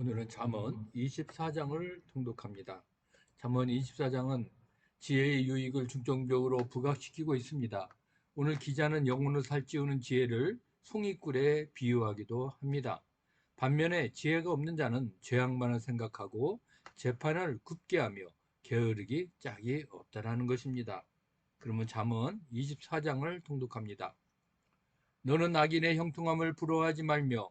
오늘은 잠언 24장을 통독합니다. 잠언 24장은 지혜의 유익을 중점적으로 부각시키고 있습니다. 오늘 기자는 영혼을 살찌우는 지혜를 송이꿀에 비유하기도 합니다. 반면에 지혜가 없는 자는 죄악만을 생각하고 재판을 굳게 하며 게으르기 짝이 없다라는 것입니다. 그러면 잠언 24장을 통독합니다. 너는 악인의 형통함을 부러워하지 말며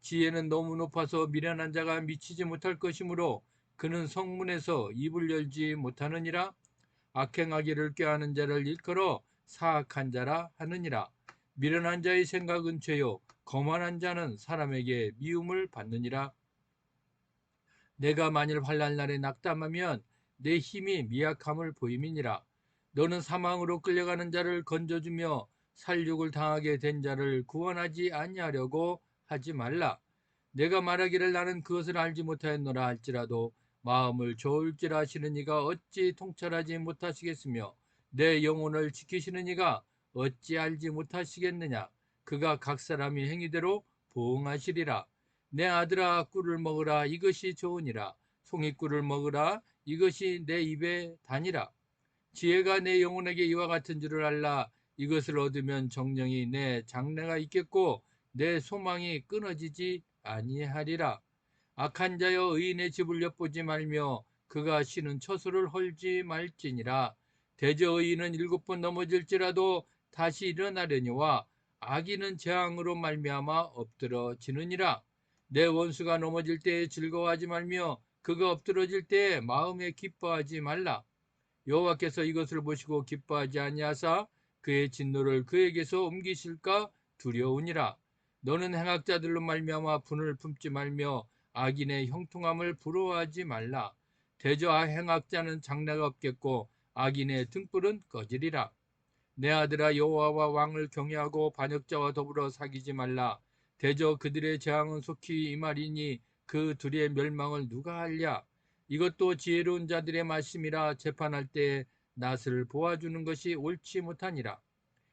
지혜는 너무 높아서 미련한 자가 미치지 못할 것이므로 그는 성문에서 입을 열지 못하느니라. 악행하기를 꾀하는 자를 일컬어 사악한 자라 하느니라. 미련한 자의 생각은 죄요. 거만한 자는 사람에게 미움을 받느니라. 내가 만일 환난 날에 낙담하면 내 힘이 미약함을 보임이니라. 너는 사망으로 끌려가는 자를 건져주며 살육을 당하게 된 자를 구원하지 아니하려고 하지 말라. 내가 말하기를 나는 그것을 알지 못하였노라 할지라도 마음을 좋을지라 하시는 이가 어찌 통찰하지 못하시겠으며 내 영혼을 지키시는 이가 어찌 알지 못하시겠느냐? 그가 각 사람이 행위대로 보응하시리라. 내 아들아 꿀을 먹으라. 이것이 좋으니라. 송이 꿀을 먹으라. 이것이 내 입에 다니라. 지혜가 내 영혼에게 이와 같은 줄을 알라. 이것을 얻으면 정령이 내 장래가 있겠고 내 소망이 끊어지지 아니하리라. 악한 자여 의인의 집을 엿보지 말며 그가 쉬는 처소를 헐지 말지니라. 대저 의인은 일곱 번 넘어질지라도 다시 일어나려니와 악인은 재앙으로 말미암아 엎드러지느니라. 내 원수가 넘어질 때에 즐거워하지 말며 그가 엎드러질 때에 마음에 기뻐하지 말라. 여호와께서 이것을 보시고 기뻐하지 아니하사 그의 진노를 그에게서 옮기실까 두려우니라. 너는 행악자들로 말미암아 분을 품지 말며 악인의 형통함을 부러워하지 말라. 대저 행악자는 장래가 없겠고 악인의 등불은 꺼지리라. 내 아들아 여호와와 왕을 경외하고 반역자와 더불어 사귀지 말라. 대저 그들의 재앙은 속히 이말이니 그 둘의 멸망을 누가 알랴. 이것도 지혜로운 자들의 말씀이라 재판할 때에 낯을 보아주는 것이 옳지 못하니라.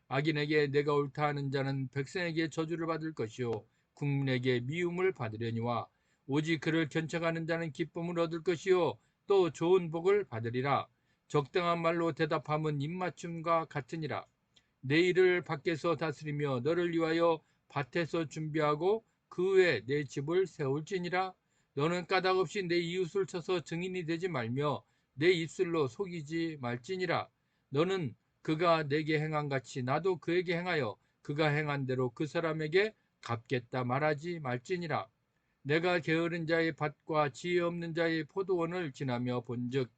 악인에게 내가 옳다 하는 자는 백성에게 저주를 받을 것이요 국민에게 미움을 받으려니와 오직 그를 견책하는 자는 기쁨을 얻을 것이요 또 좋은 복을 받으리라. 적당한 말로 대답함은 입맞춤과 같으니라. 내 일을 밖에서 다스리며 너를 위하여 밭에서 준비하고 그 후에 내 집을 세울지니라. 너는 까닭 없이 내 이웃을 쳐서 증인이 되지 말며 내 입술로 속이지 말지니라. 너는 그가 내게 행한 같이 나도 그에게 행하여 그가 행한 대로 그 사람에게 갚겠다 말하지 말지니라. 내가 게으른 자의 밭과 지혜 없는 자의 포도원을 지나며 본즉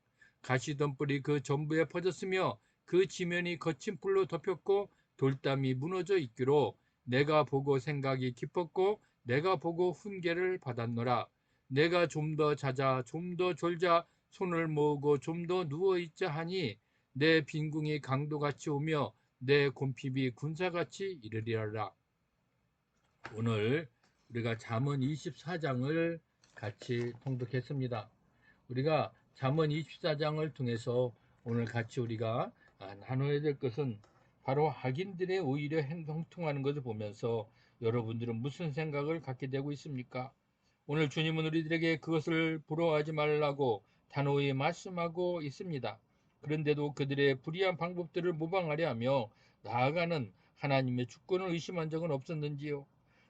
가시덤불이 그 전부에 퍼졌으며 그 지면이 거친 풀로 덮였고 돌담이 무너져 있기로 내가 보고 생각이 깊었고 내가 보고 훈계를 받았노라. 내가 좀 더 자자 좀 더 졸자 손을 모으고 좀 더 누워 있자 하니 내 빈궁이 강도같이 오며 내 곰핍이 군사같이 이르리라. 오늘 우리가 잠언 24장을 같이 통독했습니다. 우리가 잠언 24장을 통해서 오늘 같이 우리가 나눠야 될 것은 바로 악인들의 오히려 행동 통하는 것을 보면서 여러분들은 무슨 생각을 갖게 되고 있습니까? 오늘 주님은 우리들에게 그것을 부러워하지 말라고 단호히 말씀하고 있습니다. 그런데도 그들의 불의한 방법들을 모방하려 하며 나아가는 하나님의 주권을 의심한 적은 없었는지요?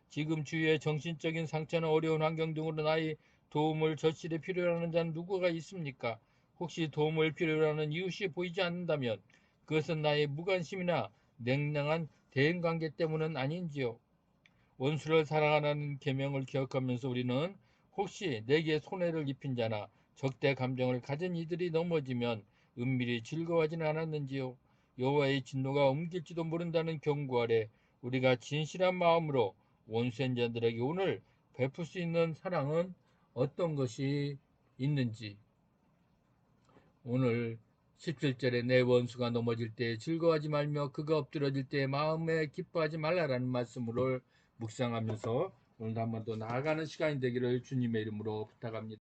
지금 주위의 정신적인 상처나 어려운 환경 등으로 나의 도움을 절실히 필요로 하는 자는 누구가 있습니까? 혹시 도움을 필요로 하는 이웃이 보이지 않는다면 그것은 나의 무관심이나 냉랭한 대인관계 때문은 아닌지요? 원수를 사랑하는 계명을 기억하면서 우리는 혹시 내게 손해를 입힌 자나 적대 감정을 가진 이들이 넘어지면 은밀히 즐거워하지는 않았는지요. 여호와의 진노가 옮길지도 모른다는 경고 아래 우리가 진실한 마음으로 원수한 자들에게 오늘 베풀 수 있는 사랑은 어떤 것이 있는지 오늘 17절에 내 원수가 넘어질 때 즐거워하지 말며 그가 엎드러질 때 마음에 기뻐하지 말라라는 말씀을 묵상하면서 오늘도 한 번 더 나아가는 시간이 되기를 주님의 이름으로 부탁합니다.